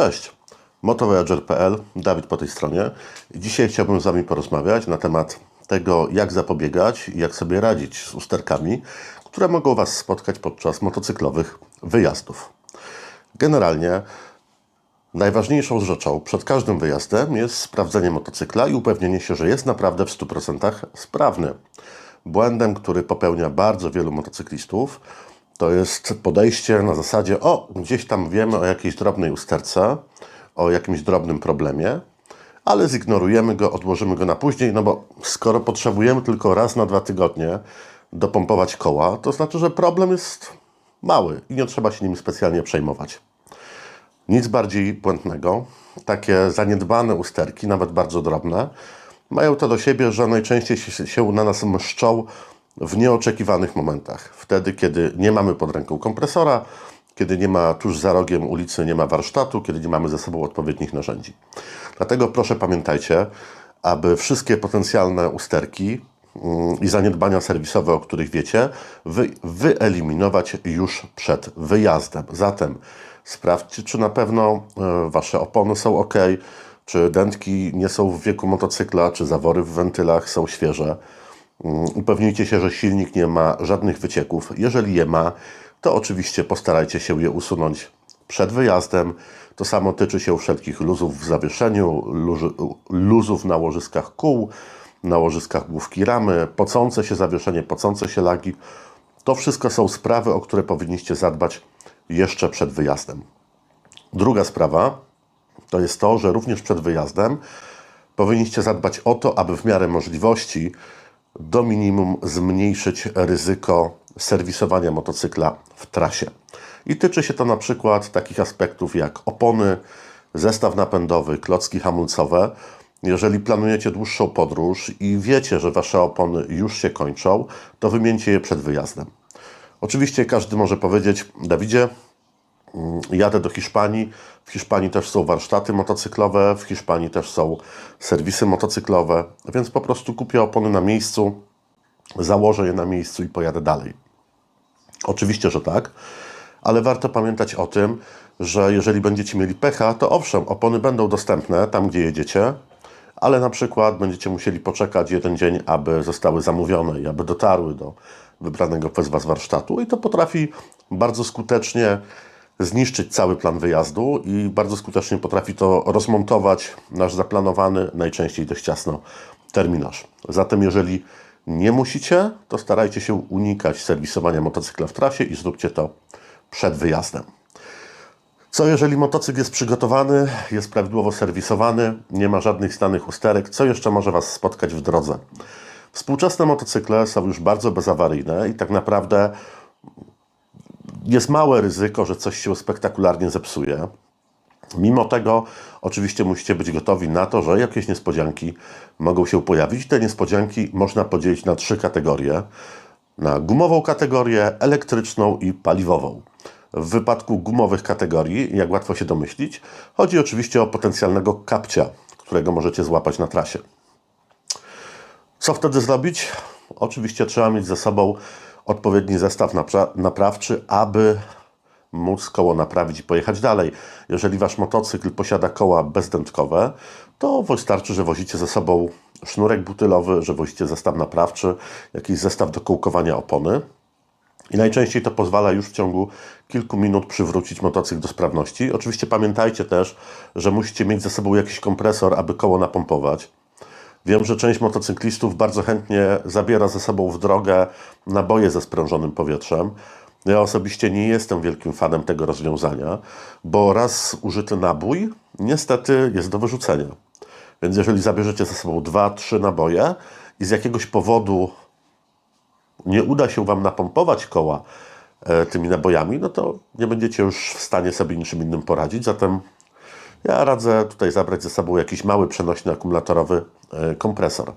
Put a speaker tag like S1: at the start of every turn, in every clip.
S1: Cześć, motovoyager.pl, Dawid po tej stronie. Dzisiaj chciałbym z Wami porozmawiać na temat tego, jak zapobiegać i jak sobie radzić z usterkami, które mogą Was spotkać podczas motocyklowych wyjazdów. Generalnie najważniejszą rzeczą przed każdym wyjazdem jest sprawdzenie motocykla i upewnienie się, że jest naprawdę w 100% sprawny. Błędem, który popełnia bardzo wielu motocyklistów, to jest podejście na zasadzie, o, gdzieś tam wiemy o jakiejś drobnej usterce, o jakimś drobnym problemie, ale zignorujemy go, odłożymy go na później, no bo skoro potrzebujemy tylko raz na dwa tygodnie dopompować koła, to znaczy, że problem jest mały i nie trzeba się nim specjalnie przejmować. Nic bardziej błędnego. Takie zaniedbane usterki, nawet bardzo drobne, mają to do siebie, że najczęściej się, na nas mszczą w nieoczekiwanych momentach. Wtedy, kiedy nie mamy pod ręką kompresora, kiedy nie ma tuż za rogiem ulicy, nie ma warsztatu, kiedy nie mamy ze sobą odpowiednich narzędzi. Dlatego proszę pamiętajcie, aby wszystkie potencjalne usterki mm, i zaniedbania serwisowe, o których wiecie, wy, wyeliminować już przed wyjazdem. Zatem sprawdźcie, czy na pewno e, Wasze opony są ok, czy dętki nie są w wieku motocykla, czy zawory w wentylach są świeże. Mm, Upewnijcie się, że silnik nie ma żadnych wycieków. Jeżeli je ma, to oczywiście postarajcie się je usunąć przed wyjazdem. To samo tyczy się wszelkich luzów w zawieszeniu, luzów na łożyskach kół, na łożyskach główki ramy, pocące się zawieszenie, pocące się lagi. To wszystko są sprawy, o które powinniście zadbać jeszcze przed wyjazdem. Druga sprawa to jest to, że również przed wyjazdem powinniście zadbać o to, aby w miarę możliwości do minimum zmniejszyć ryzyko serwisowania motocykla w trasie. I tyczy się to na przykład takich aspektów jak opony, zestaw napędowy, klocki hamulcowe. Jeżeli planujecie dłuższą podróż i wiecie, że wasze opony już się kończą, to wymieńcie je przed wyjazdem. Oczywiście każdy może powiedzieć, Dawidzie, jadę do Hiszpanii. W Hiszpanii też są warsztaty motocyklowe, w Hiszpanii też są serwisy motocyklowe, więc po prostu kupię opony na miejscu, założę je na miejscu i pojadę dalej. Oczywiście, że tak, ale warto pamiętać o tym, że jeżeli będziecie mieli pecha, to owszem, opony będą dostępne tam, gdzie jedziecie, ale na przykład będziecie musieli poczekać jeden dzień, aby zostały zamówione i aby dotarły do wybranego przez Was warsztatu i to potrafi bardzo skutecznie zniszczyć cały plan wyjazdu i bardzo skutecznie potrafi to rozmontować nasz zaplanowany, najczęściej dość ciasno, terminarz. Zatem jeżeli nie musicie, to starajcie się unikać serwisowania motocykla w trasie i zróbcie to przed wyjazdem. Co jeżeli motocykl jest przygotowany, jest prawidłowo serwisowany, nie ma żadnych stanych usterek, co jeszcze może Was spotkać w drodze? Współczesne motocykle są już bardzo bezawaryjne i tak naprawdę jest małe ryzyko, że coś się spektakularnie zepsuje. Mimo tego, oczywiście musicie być gotowi na to, że jakieś niespodzianki mogą się pojawić. Te niespodzianki można podzielić na trzy kategorie: na gumową kategorię, elektryczną i paliwową. W wypadku gumowych kategorii, jak łatwo się domyślić, chodzi oczywiście o potencjalnego kapcia, którego możecie złapać na trasie. Co wtedy zrobić? Oczywiście trzeba mieć ze sobą odpowiedni zestaw napra- naprawczy, aby móc koło naprawić i pojechać dalej. Jeżeli Wasz motocykl posiada koła bezdętkowe, to wystarczy, że wozicie ze sobą sznurek butylowy, że wozicie zestaw naprawczy, jakiś zestaw do kołkowania opony. I najczęściej to pozwala już w ciągu kilku minut przywrócić motocykl do sprawności. Oczywiście pamiętajcie też, że musicie mieć ze sobą jakiś kompresor, aby koło napompować. Wiem, że część motocyklistów bardzo chętnie zabiera ze sobą w drogę naboje ze sprężonym powietrzem. Ja osobiście nie jestem wielkim fanem tego rozwiązania, bo raz użyty nabój niestety jest do wyrzucenia. Więc jeżeli zabierzecie ze sobą dwa, trzy naboje i z jakiegoś powodu nie uda się Wam napompować koła e, tymi nabojami, no to nie będziecie już w stanie sobie niczym innym poradzić. Zatem ja radzę tutaj zabrać ze sobą jakiś mały przenośny akumulatorowy e, kompresor.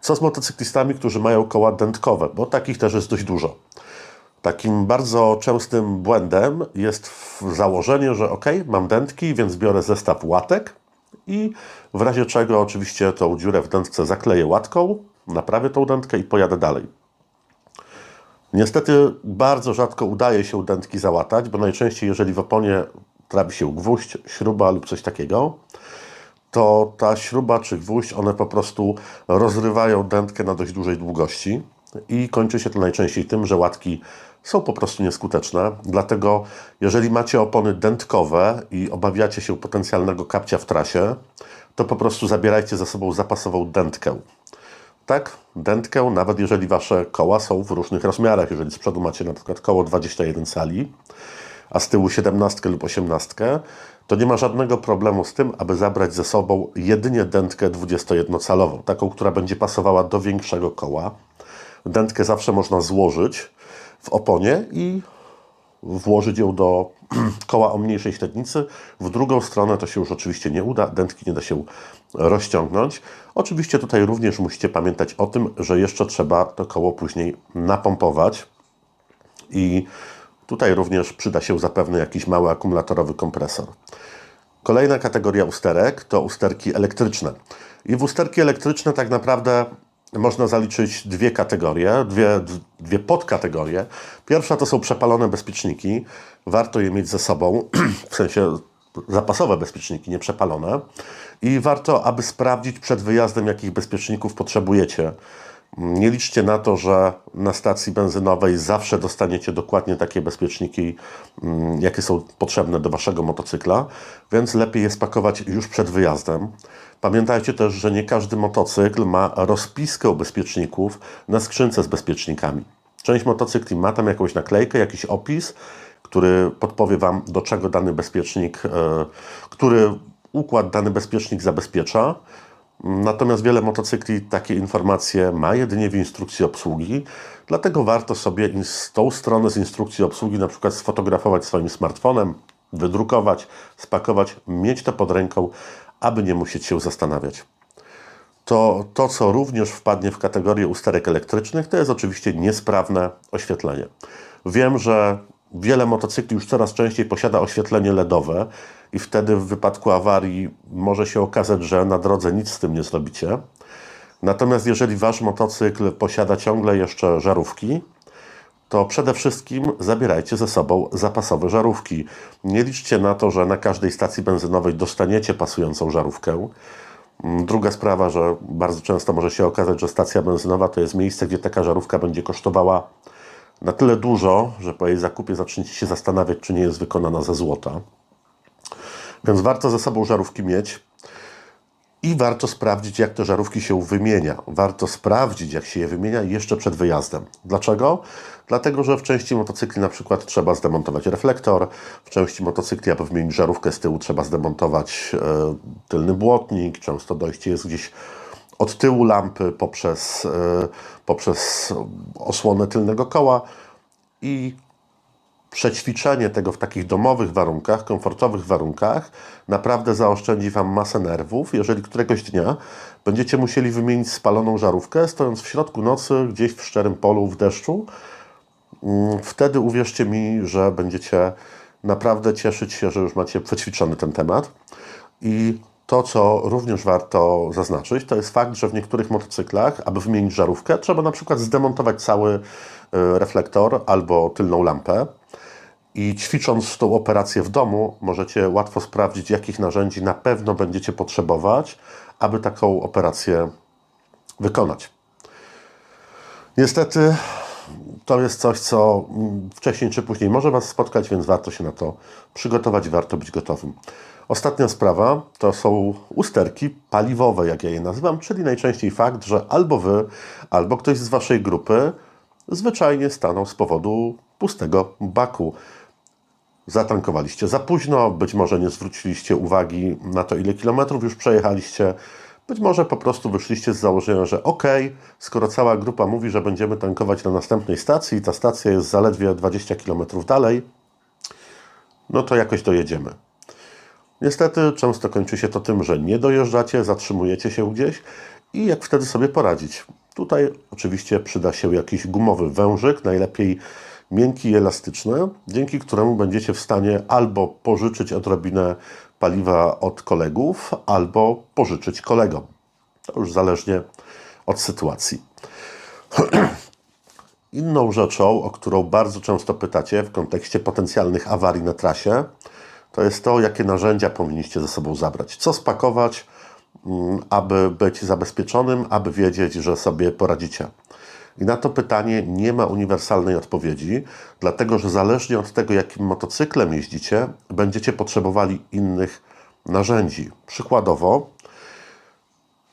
S1: Co z motocyklistami, którzy mają koła dętkowe, bo takich też jest dość dużo. Takim bardzo częstym błędem jest założenie, że ok, mam dętki, więc biorę zestaw łatek i w razie czego oczywiście tą dziurę w dętce zakleję łatką, naprawię tą dętkę i pojadę dalej. Niestety bardzo rzadko udaje się dętki załatać, bo najczęściej jeżeli w oponie trafi się gwóźdź, śruba lub coś takiego, to ta śruba czy gwóźdź, one po prostu rozrywają dętkę na dość dużej długości i kończy się to najczęściej tym, że łatki są po prostu nieskuteczne. Dlatego, jeżeli macie opony dętkowe i obawiacie się potencjalnego kapcia w trasie, to po prostu zabierajcie ze sobą zapasową dętkę. Tak, dętkę, nawet jeżeli wasze koła są w różnych rozmiarach. Jeżeli z przodu macie na przykład koło 21 cali, a z tyłu 17 lub 18, to nie ma żadnego problemu z tym, aby zabrać ze sobą jedynie dętkę 21-calową, taką, która będzie pasowała do większego koła. Dętkę zawsze można złożyć w oponie i włożyć ją do koła o mniejszej średnicy. W drugą stronę to się już oczywiście nie uda, dętki nie da się rozciągnąć. Oczywiście tutaj również musicie pamiętać o tym, że jeszcze trzeba to koło później napompować i tutaj również przyda się zapewne jakiś mały akumulatorowy kompresor. Kolejna kategoria usterek to usterki elektryczne. I w usterki elektryczne tak naprawdę można zaliczyć dwie kategorie, dwie, dwie podkategorie. Pierwsza to są przepalone bezpieczniki. Warto je mieć ze sobą, w sensie zapasowe bezpieczniki, nie przepalone. I warto, aby sprawdzić przed wyjazdem, jakich bezpieczników potrzebujecie. Nie liczcie na to, że na stacji benzynowej zawsze dostaniecie dokładnie takie bezpieczniki, mm, jakie są potrzebne do waszego motocykla, więc lepiej je spakować już przed wyjazdem. Pamiętajcie też, że nie każdy motocykl ma rozpiskę bezpieczników na skrzynce z bezpiecznikami. Część motocykli ma tam jakąś naklejkę, jakiś opis, który podpowie Wam, do czego dany bezpiecznik, e, który układ dany bezpiecznik zabezpiecza. Natomiast wiele motocykli takie informacje ma jedynie w instrukcji obsługi, dlatego warto sobie tą stronę z instrukcji obsługi na przykład sfotografować swoim smartfonem, wydrukować, spakować, mieć to pod ręką, aby nie musieć się zastanawiać. To, to, co również wpadnie w kategorię usterek elektrycznych, to jest oczywiście niesprawne oświetlenie. Wiem, że wiele motocykli już coraz częściej posiada oświetlenie LEDowe i wtedy w wypadku awarii może się okazać, że na drodze nic z tym nie zrobicie. Natomiast jeżeli wasz motocykl posiada ciągle jeszcze żarówki, to przede wszystkim zabierajcie ze sobą zapasowe żarówki. Nie liczcie na to, że na każdej stacji benzynowej dostaniecie pasującą żarówkę. Druga sprawa, że bardzo często może się okazać, że stacja benzynowa to jest miejsce, gdzie taka żarówka będzie kosztowała na tyle dużo, że po jej zakupie zaczniecie się zastanawiać, czy nie jest wykonana ze złota. Więc warto ze sobą żarówki mieć i warto sprawdzić, jak te żarówki się wymienia. Warto sprawdzić, jak się je wymienia jeszcze przed wyjazdem. Dlaczego? Dlatego, że w części motocykli na przykład trzeba zdemontować reflektor, w części motocykli, aby wymienić żarówkę z tyłu, trzeba zdemontować e, tylny błotnik, często dojście jest gdzieś od tyłu lampy poprzez, e, poprzez osłonę tylnego koła i przećwiczenie tego w takich domowych warunkach, komfortowych warunkach naprawdę zaoszczędzi Wam masę nerwów, jeżeli któregoś dnia będziecie musieli wymienić spaloną żarówkę, stojąc w środku nocy, gdzieś w szczerym polu, w deszczu. Mm, wtedy uwierzcie mi, że będziecie naprawdę cieszyć się, że już macie przećwiczony ten temat. I to, co również warto zaznaczyć, to jest fakt, że w niektórych motocyklach, aby wymienić żarówkę, trzeba na przykład zdemontować cały e, reflektor albo tylną lampę. I ćwicząc tą operację w domu, możecie łatwo sprawdzić, jakich narzędzi na pewno będziecie potrzebować, aby taką operację wykonać. Niestety, to jest coś, co wcześniej czy później może Was spotkać, więc warto się na to przygotować, warto być gotowym. Ostatnia sprawa to są usterki paliwowe, jak ja je nazywam, czyli najczęściej fakt, że albo Wy, albo ktoś z Waszej grupy zwyczajnie stanął z powodu pustego baku zatankowaliście za późno, być może nie zwróciliście uwagi na to, ile kilometrów już przejechaliście, być może po prostu wyszliście z założenia, że ok, skoro cała grupa mówi, że będziemy tankować na następnej stacji i ta stacja jest zaledwie 20 km dalej, no to jakoś dojedziemy. Niestety często kończy się to tym, że nie dojeżdżacie, zatrzymujecie się gdzieś i jak wtedy sobie poradzić. Tutaj oczywiście przyda się jakiś gumowy wężyk, najlepiej miękki i elastyczny, dzięki któremu będziecie w stanie albo pożyczyć odrobinę paliwa od kolegów, albo pożyczyć kolegom. To już zależnie od sytuacji. Inną rzeczą, o którą bardzo często pytacie w kontekście potencjalnych awarii na trasie, to jest to, jakie narzędzia powinniście ze sobą zabrać. Co spakować, mm, aby być zabezpieczonym, aby wiedzieć, że sobie poradzicie. I na to pytanie nie ma uniwersalnej odpowiedzi, dlatego że zależnie od tego, jakim motocyklem jeździcie, będziecie potrzebowali innych narzędzi. Przykładowo,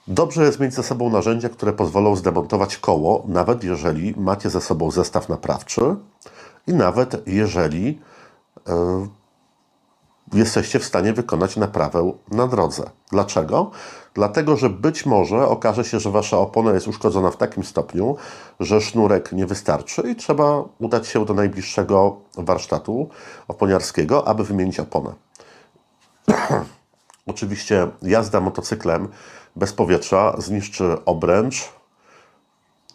S1: dobrze jest mieć ze sobą narzędzia, które pozwolą zdemontować koło, nawet jeżeli macie ze sobą zestaw naprawczy i nawet jeżeli e, jesteście w stanie wykonać naprawę na drodze. Dlaczego? Dlatego, że być może okaże się, że wasza opona jest uszkodzona w takim stopniu, że sznurek nie wystarczy i trzeba udać się do najbliższego warsztatu oponiarskiego, aby wymienić oponę. Oczywiście jazda motocyklem bez powietrza zniszczy obręcz,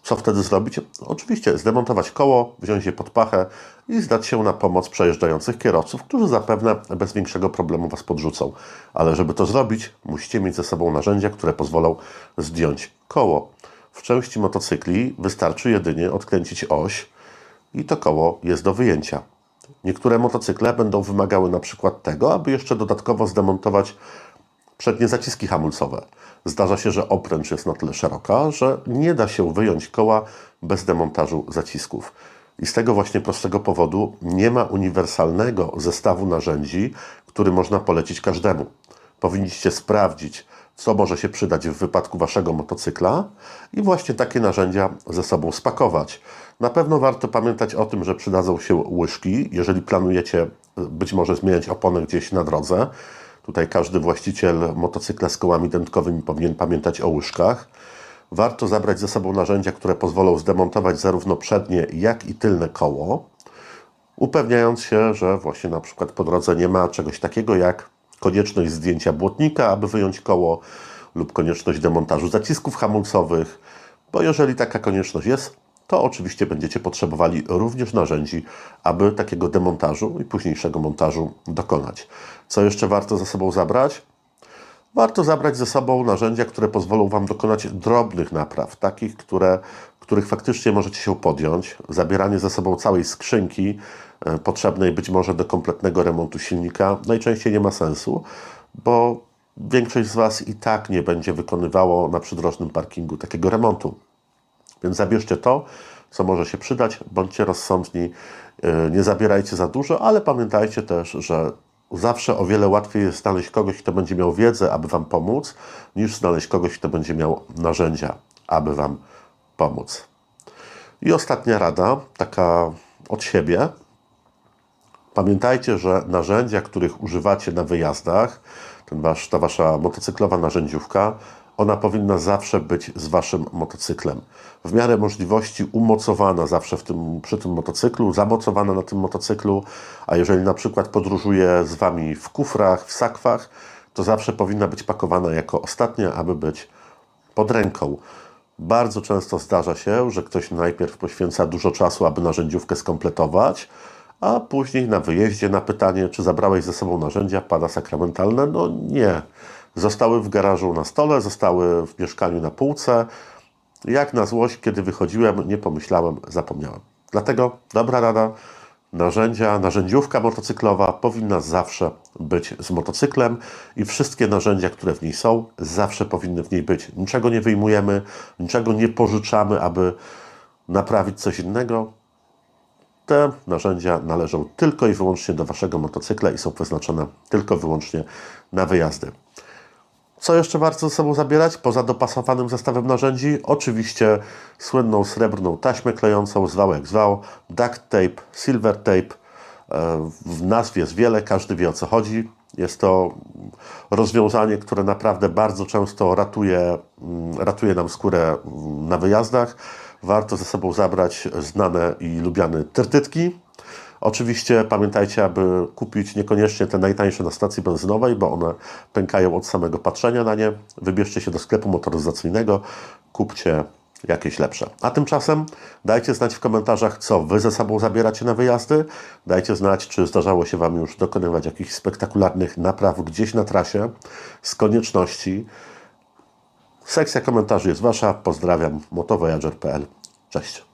S1: co wtedy zrobić? Oczywiście zdemontować koło, wziąć je pod pachę i zdać się na pomoc przejeżdżających kierowców, którzy zapewne bez większego problemu Was podrzucą. Ale żeby to zrobić, musicie mieć ze sobą narzędzia, które pozwolą zdjąć koło. W części motocykli wystarczy jedynie odkręcić oś i to koło jest do wyjęcia. Niektóre motocykle będą wymagały na przykład tego, aby jeszcze dodatkowo zdemontować przednie zaciski hamulcowe. Zdarza się, że opręcz jest na tyle szeroka, że nie da się wyjąć koła bez demontażu zacisków. I z tego właśnie prostego powodu nie ma uniwersalnego zestawu narzędzi, który można polecić każdemu. Powinniście sprawdzić, co może się przydać w wypadku waszego motocykla i właśnie takie narzędzia ze sobą spakować. Na pewno warto pamiętać o tym, że przydadzą się łyżki, jeżeli planujecie być może zmieniać oponę gdzieś na drodze. Tutaj każdy właściciel motocykla z kołami dętkowymi powinien pamiętać o łyżkach. Warto zabrać ze sobą narzędzia, które pozwolą zdemontować zarówno przednie, jak i tylne koło, upewniając się, że właśnie na przykład po drodze nie ma czegoś takiego jak konieczność zdjęcia błotnika, aby wyjąć koło, lub konieczność demontażu zacisków hamulcowych, bo jeżeli taka konieczność jest, to oczywiście będziecie potrzebowali również narzędzi, aby takiego demontażu i późniejszego montażu dokonać. Co jeszcze warto ze sobą zabrać? Warto zabrać ze sobą narzędzia, które pozwolą Wam dokonać drobnych napraw, takich, które, których faktycznie możecie się podjąć. Zabieranie ze sobą całej skrzynki e, potrzebnej być może do kompletnego remontu silnika najczęściej nie ma sensu, bo większość z Was i tak nie będzie wykonywało na przydrożnym parkingu takiego remontu. Więc zabierzcie to, co może się przydać, bądźcie rozsądni, e, nie zabierajcie za dużo, ale pamiętajcie też, że zawsze o wiele łatwiej jest znaleźć kogoś, kto będzie miał wiedzę, aby Wam pomóc, niż znaleźć kogoś, kto będzie miał narzędzia, aby Wam pomóc. I ostatnia rada, taka od siebie. Pamiętajcie, że narzędzia, których używacie na wyjazdach, ten wasz, ta Wasza motocyklowa narzędziówka, ona powinna zawsze być z Waszym motocyklem. W miarę możliwości umocowana zawsze w tym, przy tym motocyklu, zamocowana na tym motocyklu, a jeżeli na przykład podróżuje z Wami w kufrach, w sakwach, to zawsze powinna być pakowana jako ostatnia, aby być pod ręką. Bardzo często zdarza się, że ktoś najpierw poświęca dużo czasu, aby narzędziówkę skompletować, a później na wyjeździe na pytanie, czy zabrałeś ze sobą narzędzia, pada sakramentalne, no nie. Zostały w garażu na stole, zostały w mieszkaniu na półce. Jak na złość, kiedy wychodziłem, nie pomyślałem, zapomniałem. Dlatego dobra rada, narzędzia, narzędziówka motocyklowa powinna zawsze być z motocyklem i wszystkie narzędzia, które w niej są, zawsze powinny w niej być. Niczego nie wyjmujemy, niczego nie pożyczamy, aby naprawić coś innego. Te narzędzia należą tylko i wyłącznie do Waszego motocykla i są przeznaczone tylko i wyłącznie na wyjazdy. Co jeszcze warto ze sobą zabierać poza dopasowanym zestawem narzędzi? Oczywiście słynną srebrną taśmę klejącą, zwał jak zwał, duct tape, silver tape. E, w nazwie jest wiele, każdy wie o co chodzi. Jest to rozwiązanie, które naprawdę bardzo często ratuje, mm, ratuje nam skórę mm, na wyjazdach. Warto ze sobą zabrać znane i lubiane tertytki, Oczywiście pamiętajcie, aby kupić niekoniecznie te najtańsze na stacji benzynowej, bo one pękają od samego patrzenia na nie. Wybierzcie się do sklepu motoryzacyjnego, kupcie jakieś lepsze. A tymczasem dajcie znać w komentarzach, co Wy ze sobą zabieracie na wyjazdy. Dajcie znać, czy zdarzało się Wam już dokonywać jakichś spektakularnych napraw gdzieś na trasie z konieczności. Sekcja komentarzy jest Wasza. Pozdrawiam, motovoyager.pl. Cześć.